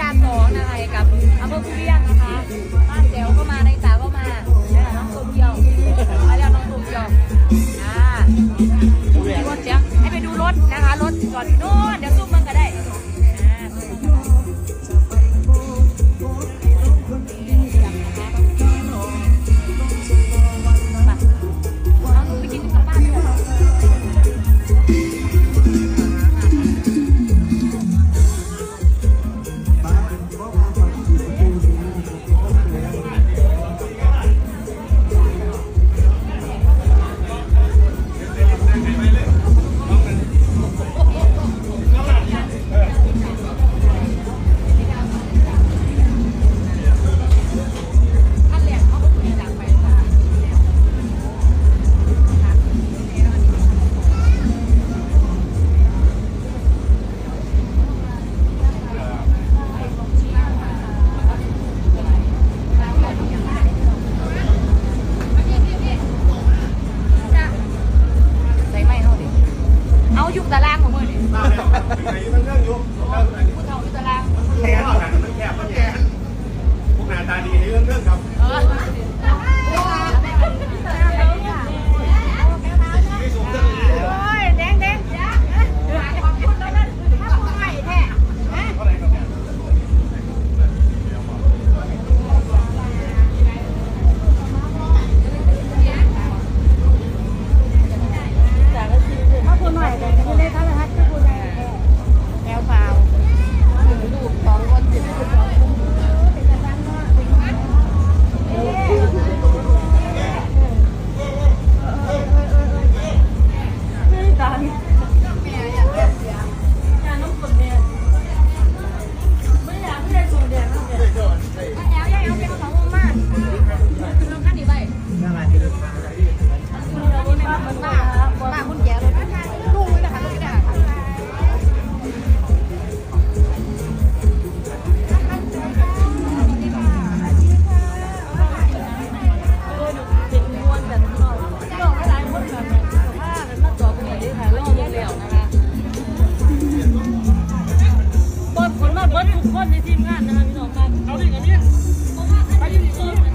ดานสองนะคะกับอำเภอภูเวียนนะคะ อยู่ตารางของมือนี่ ไทุกคนในทีมงานนะครัพี่น้องครับเอาดิค่ะนี่าคันนี้